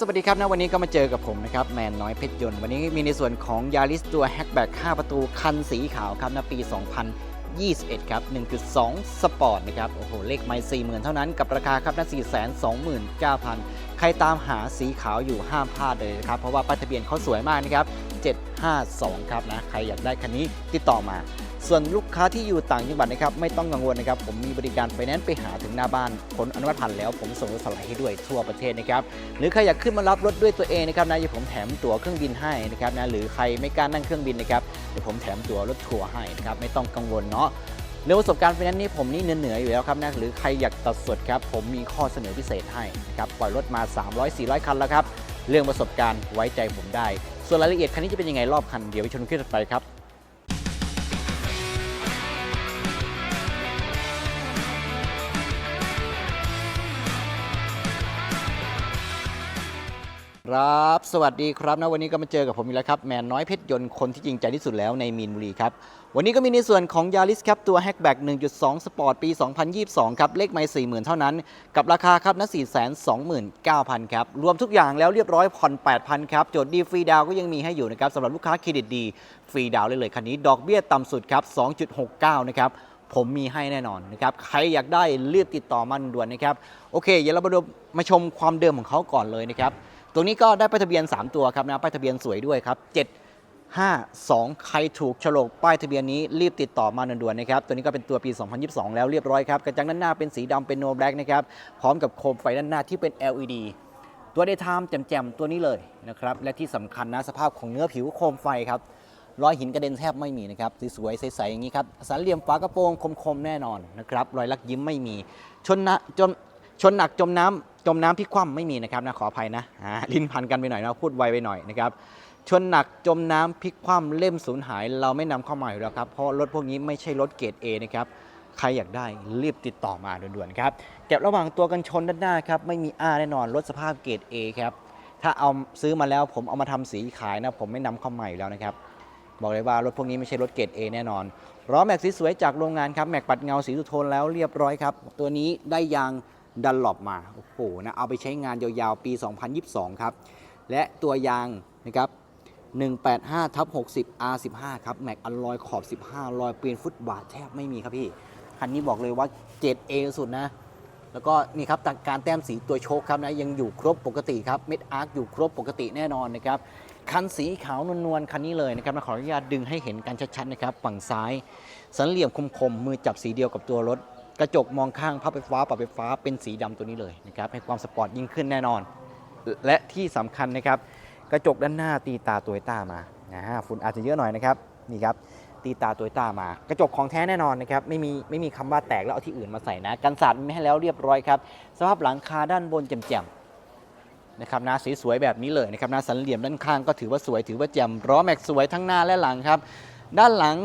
สวัสดีครับนะวันนี้ก็มาเจอกับผมนะครับแมนน้อยเพชรยนต์วันนี้มีในส่วนของยาริสตัวแฮชแบ็ก5ประตูคันสีขาวครับนะปี 2021 ครับ 1.2 สปอร์ตนะครับ โอ้โห เลขไม่40,000 เท่านั้นกับราคาครับนะ429,000 ใครตามหาสีขาวอยู่ห้ามพลาดเลยนะครับ เพราะว่าป้ายทะเบียนเขาสวยมากนะครับ 752 ครับนะ ใครอยากได้คันนี้ติดต่อมา ส่วนลูกค้าที่อยู่ต่างจังหวัดนะครับไม่ต้องกังวลนะครับ ผมมีบริการไฟแนนซ์ไปหาถึงหน้าบ้านผลอนุมัติผ่านแล้ว ผมส่งรถสไลด์ให้ด้วยทั่วประเทศนะครับหรือใครอยากขึ้นมารับรถด้วยตัวเองนะครับนะเดี๋ยวผมแถมตั๋วเครื่องบินให้นะครับนะหรือใครไม่กล้านั่งเครื่องบินนะครับเดี๋ยวผมแถมตั๋วรถทัวร์ให้นะครับไม่ต้องกังวลเนาะเรื่องประสบการณ์ไฟแนนซ์นี่ผมนี่เหนือๆอยู่แล้วครับนะหรือใครอยากตัดสดครับผมมีข้อเสนอพิเศษให้นะครับปล่อยรถมา 300-400 คันแล้วครับเรื่องประสบการณ์ไว้ใจผมได้ ส่วนรายละเอียดคันนี้จะเป็นยังไงรอบคันเดี๋ยวไปชมคลิปต่อไปครับ ครับ สวัสดีครับนะวันนี้ก็มาเจอกับผมอีกแล้วครับ แมนน้อยเพชรยนต์คนที่จริงใจที่สุดแล้วในมีนบุรีครับ วันนี้ก็มีในส่วนของยาริสครับ ตัวแฮ c แบ็ก1.2 สปอร์ตปี 2022 ครับ เลขไม่40,000เท่านั้น กับราคาครับนะ429,000 ครับ รวมทุกอย่างแล้วเรียบร้อยผ่อน 8,000 ครับ โจทย์ดีฟรีดาวก็ยังมีให้อยู่นะครับสำหรับลูกค้าเครดิตดีฟรีดาวเลยเลยคันนี้ดอกเบี้ยต่ำสุดครับ2.69 นะครับผมมีให้แน่นอนนะครับ ใครอยากได้รีบติดต่อมาด่วนนะครับ โอเค เดี๋ยวเรามาดูมาชมความเดิมของเขาก่อนเลยนะครับ ตรงนี้ก็ได้ป้ายทะเบียน 3 ตัวครับนะป้ายทะเบียนสวยด้วยครับ7 5 2 ใครถูกฉลกป้ายทะเบียนนี้รีบติดต่อมาด่วนๆนะครับ ตัวนี้ก็เป็นตัวปี 2022 แล้วเรียบร้อยครับ กระจังด้านหน้าเป็นสีดำเป็นโนแบล็กนะครับ พร้อมกับโคมไฟด้านหน้าที่เป็น LED ตัวเดย์ไทม์แจ่มๆ ตัวนี้เลยนะครับ และที่สำคัญนะสภาพของเนื้อผิวโคมไฟครับรอยหินกระเด็นแทบไม่มีนะครับสวยๆใสๆอย่างนี้ครับสันเหลี่ยมฝากระโปรงคมๆแน่นอนนะครับรอยลักยิ้มไม่มี ชนนะจม ชนหนักจมน้ำจมน้ำพลิกคว่ำไม่มีนะครับนะขออภัยนะลิ้นพันกันไปหน่อยนะพูดไวไปหน่อยนะครับชนหนักจมน้ำพลิกคว่ำเล่มสูญหาย เราไม่นำเข้ามาอยู่แล้วครับเพราะรถพวกนี้ไม่ใช่รถเกรด A นะครับใครอยากได้รีบติดต่อมาด่วนๆครับเก็บระหว่างตัวกันชนด้านหน้าครับไม่มีอ้าแน่นอนรถสภาพเกรด A ครับถ้าเอาซื้อมาแล้วผมเอามาทำสีขายนะผมไม่นำเข้ามาอยู่แล้วนะครับบอกเลยว่ารถพวกนี้ไม่ใช่รถเกรด A แน่นอนล้อแม็กสวยจากโรงงานครับแม็กปัดเงาสีสุโทนแล้วเรียบร้อยครับตัวนี้ได้ยาง ดันหลบมาโอ้โหนะเอาไปใช้งานยาวๆปี 2022 ครับ และตัวยางนะครับ185ทับ60 R15 ครับแม็กอลลอยขอบ 15รอยเปลี่ยนฟุตบาทแทบไม่มีครับพี่คันนี้บอกเลยว่าเกรด A สุดนะ แล้วก็นี่ครับการแต้มสีตัวโชคครับนะยังอยู่ครบปกติครับเม็ดอาร์คอยู่ครบปกติแน่นอนนะครับคันสีขาวนวลๆคันนี้เลยนะครับนะขออนุญาตดึงให้เห็นกันชัดๆนะครับฝั่งซ้าย สันเหลี่ยมคมๆมือจับสีเดียวกับตัวรถ กระจกมองข้างพับไฟฟ้าปรับไฟฟ้าเป็นสีดำตัวนี้เลยนะครับให้ความสปอร์ตยิ่งขึ้นแน่นอน และที่สำคัญนะครับกระจกด้านหน้าตีตาตัวต้ามานะฮะฝุ่นอาจจะเยอะหน่อยนะครับนี่ครับตีตาตัวต้ามากระจกของแท้แน่นอนนะครับไม่มีไม่มีคำว่าแตกแล้วเอาที่อื่นมาใส่นะกันสาดไม่ให้แล้วเรียบร้อยครับสภาพหลังคาด้านบนแจ่มๆนะครับนะสวยๆแบบนี้เลยนะครับนะสันเหลี่ยมด้านข้างก็ถือว่าสวยถือว่าแจ่มล้อแม็กสวยทั้งหน้าและหลังครับ ด้านหลัง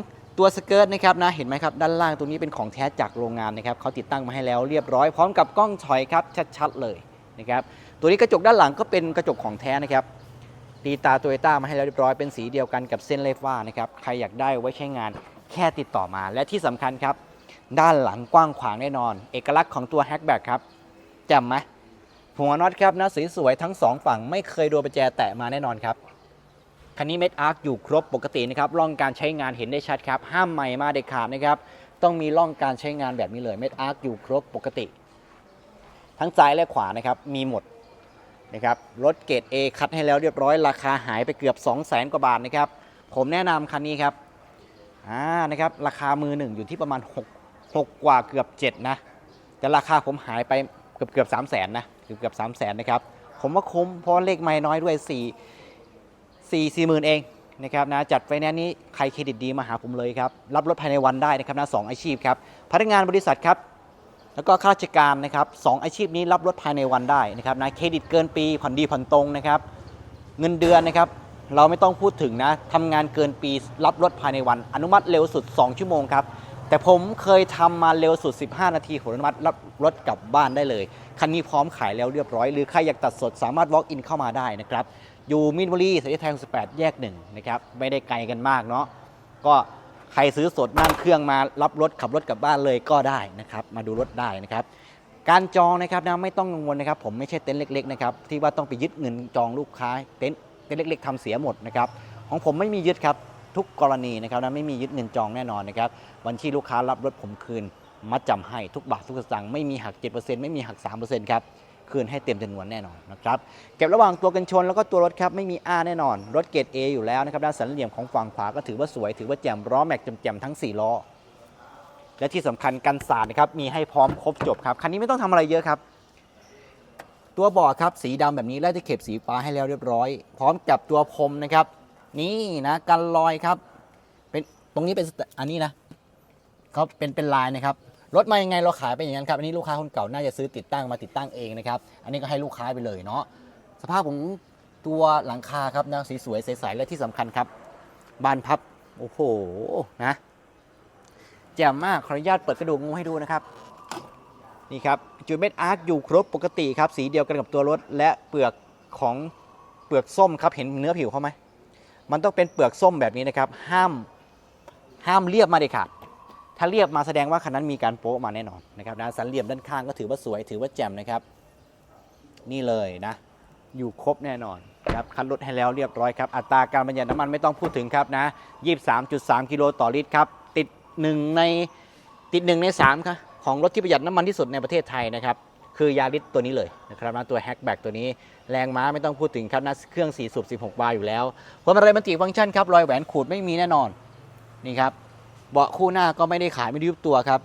ตัวสเกิร์ตนะครับนะเห็นไหมครับด้านล่างตรงนี้เป็นของแท้จากโรงงานนะครับเขาติดตั้งมาให้แล้วเรียบร้อยพร้อมกับกล้องถอยครับชัดๆเลยนะครับตัวนี้กระจกด้านหลังก็เป็นกระจกของแท้นะครับตีตาโตโยต้ามาให้แล้วเรียบร้อยเป็นสีเดียวกันกับเส้นเลฟ้านะครับใครอยากได้ไว้ใช้งานแค่ติดต่อมา และที่สำคัญครับ ด้านหลังกว้างขวางแน่นอน เอกลักษณ์ของตัวแฮชแบ็กครับจ่มไหมหัวน็อตครับนะสีสวยทั้งสองฝั่งไม่เคยโดนประแจแตะมาแน่นอนครับ คันนี้เม็ดอาร์คอยู่ครบปกตินะครับร่องการใช้งานเห็นได้ชัดครับ ห้ามใหม่มาเด็ดขาดนะครับ ต้องมีร่องการใช้งานแบบนี้เลยเม็ดอาร์คอยู่ครบปกติ ทั้งซ้ายและขวานะครับมีหมดนะครับรถเกรด A คัดให้แล้วเรียบร้อยราคาหายไปเกือบ 2 0 0แสนกว่าบาทนะครับ ผมแนะนำคันนี้ครับอ่านะครับราคามือหนึ่งอยู่ที่ประมาณ 6 6 กว่าเกือบ 7 นะ แต่ราคาผมหายไปเกือบเกือบ3 0 0แสนนะเกือบเกือบ3 0 0แสนนะครับผมว่าคุ้มเพราะเลขไม่น้อยด้วย4 4 4หมื่นเองนะครับนะจัดไฟแนนซ์นี้ใครเครดิตดีมาหาผมเลยครับ รับรถภายในวันได้นะครับนะสองอาชีพครับพนักงานบริษัทครับแล้วก็ข้าราชการนะครับสองอาชีพนี้รับรถภายในวันได้นะครับนะเครดิตเกินปีผ่อนดีผ่อนตรงนะครับเงินเดือนนะครับเราไม่ต้องพูดถึงนะทำงานเกินปีรับรถภายในวัน อนุมัติเร็วสุด 2 ชั่วโมงครับแต่ผมเคยทำมาเร็วสุด 15 นาทีผมอนุมัติรับรถกลับบ้านได้เลย คันนี้พร้อมขายแล้วเรียบร้อย หรือใครอยากตัดสดสามารถ walk in เข้ามาได้นะครับ อยู่มินบุรีสายแทง18 แยกหนึ่งนะครับ ไม่ได้ไกลกันมากเนาะ ก็ใครซื้อสดนั่งเครื่องมารับรถขับรถกลับบ้านเลยก็ได้นะครับ มาดูรถได้นะครับ การจองนะครับนะไม่ต้องกังวลนะครับ ผมไม่ใช่เต็นท์เล็กๆนะครับที่ว่าต้องไปยึดเงินจองลูกค้าเต็นท์เต็นท์เล็ก ๆทำเสียหมดนะครับ ของผมไม่มียึดครับทุกกรณีนะครับนะไม่มียึดเงินจองแน่นอนนะครับวันที่ลูกค้ารับรถผมคืนมัดจำให้ทุกบาททุกสตางค์ไม่มีหัก 7%ไม่มีหัก 3%ครับ คืนให้เต็มจำนวนแน่นอนนะครับเก็บระหว่างตัวกันชนแล้วก็ตัวรถครับไม่มีอ้าแน่นอน รถเกรด A อยู่แล้วนะครับด้านสันเหลี่ยมของฝั่งขวาก็ถือว่าสวยถือว่าแจ่มล้อแม็กแจ่มๆทั้งสี่ล้อ และที่สำคัญกันสาดนะครับมีให้พร้อมครบจบครับคันนี้ไม่ต้องทำอะไรเยอะครับตัวบาะครับสีดำแบบนี้และจะเข็บสีฟ้าให้แล้วเรียบร้อย พร้อมกับตัวพรมนะครับ นี่นะกันรอยครับเป็นตรงนี้เป็นอันนี้นะเขาเป็นเป็นลายนะครับ รถมายังไงเราขายไปอย่างนั้นครับอันนี้ลูกค้าคนเก่าน่าจะซื้อติดตั้งมาติดตั้งเองนะครับอันนี้ก็ให้ลูกค้าไปเลยเนาะสภาพของตัวหลังคาครับนะสีสวยใสๆและที่สำคัญครับ บานพับโอ้โหนะแจ่มมากขออนุญาตเปิดกระดูกงูให้ดูนะครับนี่ครับจุดเม็ดอาร์คอยู่ครบปกติครับ สีเดียวกันกับตัวรถ และเปลือกของเปลือกส้มครับเห็นเนื้อผิวเขาไหมมันต้องเป็นเปลือกส้มแบบนี้นะครับ ห้ามห้ามเรียบมาเด็ดขาด ถ้าเรียบมาแสดงว่าคันนั้นมีการโป๊ะมาแน่นอนนะครับด้านสันเหลี่ยมด้านข้างก็ถือว่าสวยถือว่าแจ่มนะครับ นี่เลยนะ อยู่ครบแน่นอนครับคันรถให้แล้วเรียบร้อยครับ อัตราการบรรยัติน้ำมันไม่ต้องพูดถึงครับนะ 23.3 กิโลต่อลิตรครับ ติดหนึ่งในติดหนึ่งในสามครับของรถที่ประหยัดน้ำมันที่สุดในประเทศไทยนะครับ คือยาริสตัวนี้เลยนะครับนะตัวแฮชแบ็กตัวนี้แรงม้าไม่ต้องพูดถึงครับนะเครื่อง4สูบ16 บาร์อยู่แล้วพวงมาลัยมันติฟังก์ชันครับรอยแหวนขูดไม่มีแน่นอนนี่ครับ เบาะคู่หน้าก็ไม่ได้ขายไม่ได้ยุบตัวครับ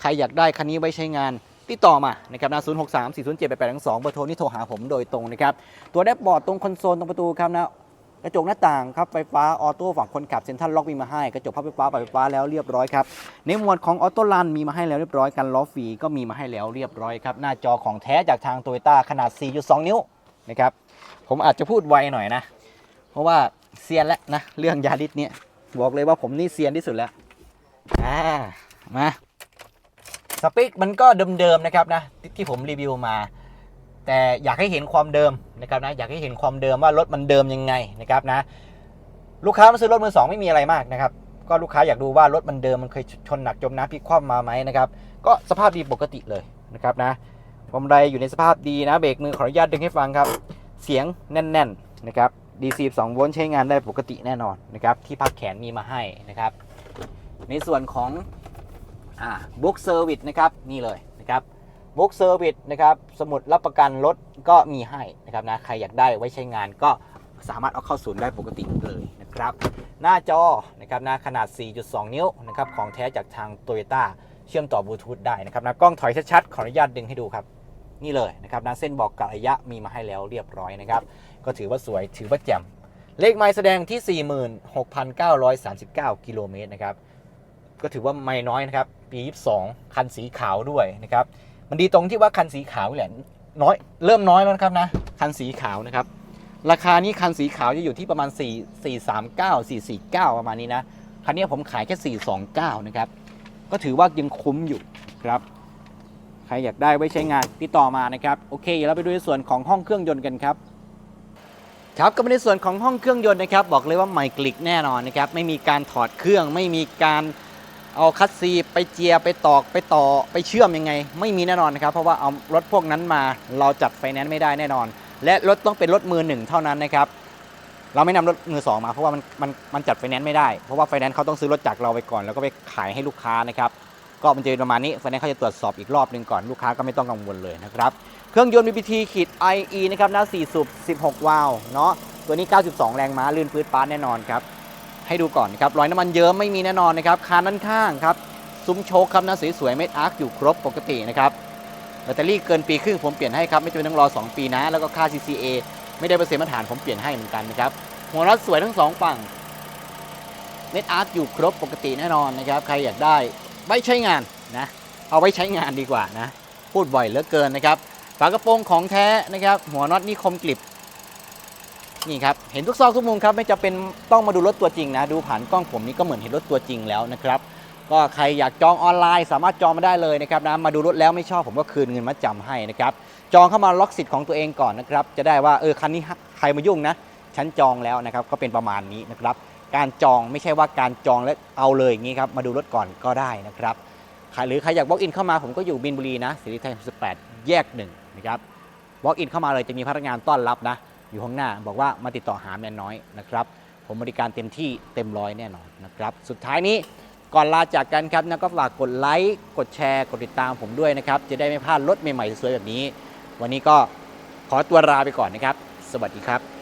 ใครอยากได้คันนี้ไว้ใช้งานติดต่อมานะครับนะ0 6 3 4 0 7 8 8 2 2เบอร์โทรนี่โทรหาผมโดยตรงนะครับ ตัวแดชบอร์ดตรงคอนโซลตรงประตูครับนะกระจกหน้าต่างครับไฟฟ้าออโต้ฝั่งคนขับเซ็นทรัลล็อกมีมาให้ กระจกพับไฟฟ้าปรับไฟฟ้าแล้วเรียบร้อยครับในหมวดของออโต้ลันมีมาให้แล้วเรียบร้อยกันล้อฟรีก็มีมาให้แล้วเรียบร้อยครับหน้าจอของแท้จากทางโตโยต้าขนาด 4.2 นิ้วนะครับผมอาจจะพูดไวหน่อยนะ เพราะว่าเซียนแล้วนะเรื่องยาริสเนี่ยบอกเลยว่าผมนี่เซียนที่สุดแล้ว อ่ามาสเปคมันก็เดิมๆนะครับนะที่ที่ผมรีวิวมา แต่อยากให้เห็นความเดิมนะครับนะอยากให้เห็นความเดิมว่ารถมันเดิมยังไงนะครับนะ ลูกค้ามาซื้อรถมือสองไม่มีอะไรมากนะครับ ก็ลูกค้าอยากดูว่ารถมันเดิมมันเคยชนหนักจมน้ำพลิกคว่ำมาไหมนะครับ ก็สภาพดีปกติเลยนะครับนะพวงมาลัยอยู่ในสภาพดีนะเบรกมือขออนุญาตดึงให้ฟังครับ เสียงแน่น ๆ นะครับ DC 2โวลต์ใช้งานได้ปกติแน่นอนนะครับ ที่พักแขนมีมาให้นะครับ ในส่วนของบุ๊กเซอร์วิสนะครับนี่เลยนะครับบุ๊กเซอร์วิสนะครับสมุดรับประกันรถก็มีให้นะครับนะใครอยากได้ไว้ใช้งานก็สามารถเอาเข้าศูนย์ได้ปกติเลยนะครับ หน้าจอนะครับนะขนาด 4.2 นิ้วนะครับของแท้จากทาง t o y ยต้เชื่อมต่อบลูทูธได้นะครับนะกล้องถอยชัดๆ ขออนุญาตดึงให้ดูครับ นี่เลยนะครับนะเส้นบอกกะระยะมีมาให้แล้วเรียบร้อยนะครับ ก็ถือว่าสวยถือว่าแจ่มเลขไมล์แสดงที่ 46,939 กิโลเมตรนะครับ ก็ถือว่าไม่น้อยนะครับปี22คันสีขาวด้วยนะครับมันดีตรงที่ว่าคันสีขาวแหละน้อยเริ่มน้อยแล้วนะครับนะคันสีขาวนะครับ ราคานี้คันสีขาวจะอยู่ที่ประมาณ 4 4 3 9 4 4 9 ประมาณนี้นะคันนี้ผมขายแค่ 429 นะครับ ก็ถือว่ายังคุ้มอยู่ครับ ใครอยากได้ไว้ใช้งานติดต่อมานะครับ โอเคเดี๋ยวเราไปดูในส่วนของห้องเครื่องยนต์กันครับ ครับก็ในส่วนของห้องเครื่องยนต์นะครับ บอกเลยว่าใหม่กลิกแน่นอนนะครับ ไม่มีการถอดเครื่อง ไม่มีการ เอาคัสซีไปเจียไปตอกไปต่อไปเชื่อมยังไง ไม่มีแน่นอนนะครับ เพราะว่าเอารถพวกนั้นมาเราจัดไฟแนนซ์ไม่ได้แน่นอน และรถต้องเป็นรถมือหนึ่งเท่านั้นนะครับเราไม่นำรถมือสองมาเพราะว่ามันมันมันจัดไฟแนนซ์ไม่ได้เพราะว่าไฟแนนซ์เขาต้องซื้อรถจากเราไปก่อน แล้วก็ไปขายให้ลูกค้านะครับก็มันจะเป็นประมาณนี้ไฟแนนซ์เขาจะตรวจสอบอีกรอบหนึ่งก่อนลูกค้าก็ไม่ต้องกังวลเลยนะครับเครื่องยนต์ BPT ขีด IE นะครับหน้า4สูบ16 วาล์วเนาะตัวนี้ 92 แรงม้าลื่นปื๊ดป๊าดแน่นอนครับ ให้ดูก่อนนะครับรอยน้ำมันเยิ้มไม่มีแน่นอนนะครับคานด้านข้างครับซุ้มโชคครับหน้าสวยๆเม็ดอาร์คอยู่ครบปกตินะครับแบตเตอรี่เกินปีครึ่งผมเปลี่ยนให้ครับไม่จำเป็นต้องรอ 2 ปีนะ แล้วก็ค่า CCA ไม่ได้เปอร์เซ็นต์มาตรฐานผมเปลี่ยนให้เหมือนกันนะครับหัวน็อตสวยทั้งสองฝั่งเม็ดอาร์คอยู่ครบปกติแน่นอนนะครับใครอยากได้ไว้ใช้งานนะเอาไว้ใช้งานดีกว่านะพูดบ่อยเหลือเกินนะครับฝากระโปรงของแท้นะครับหัวน็อตนี่คมกริบ นี่ครับ เห็นทุกซอกทุกมุมครับ ไม่จะเป็นต้องมาดูรถตัวจริงนะ ดูผ่านกล้องผมนี่ก็เหมือนเห็นรถตัวจริงแล้วนะครับ ก็ใครอยากจองออนไลน์สามารถจองมาได้เลยนะครับนะ มาดูรถแล้วไม่ชอบผมก็คืนเงินมาจำให้นะครับ จองเข้ามาล็อกสิทธิ์ของตัวเองก่อนนะครับ จะได้ว่าเออคันนี้ใครมายุ่งนะ ฉันจองแล้วนะครับ ก็เป็นประมาณนี้นะครับ การจองไม่ใช่ว่าการจองแล้วเอาเลยอย่างนี้ครับ มาดูรถก่อนก็ได้นะครับ หรือใครอยาก walk in เข้ามาผมก็อยู่บินบุรีนะสิริไทย18 แยกหนึ่งนะครับ walk in เข้ามาเลยจะมีพนักงานต้อนรับนะ อยู่ข้างหน้า บอกว่ามาติดต่อหาแมนน้อยนะครับผมบริการเต็มที่เต็มร้อยแน่นอนนะครับ สุดท้ายนี้ก่อนลาจากกันครับนะก็ฝากกดไลค์กดแชร์ กดติดตามผมด้วยนะครับ จะได้ไม่พลาดรถใหม่ๆสวยๆแบบนี้ วันนี้ก็ขอตัวลาไปก่อนนะครับ สวัสดีครับ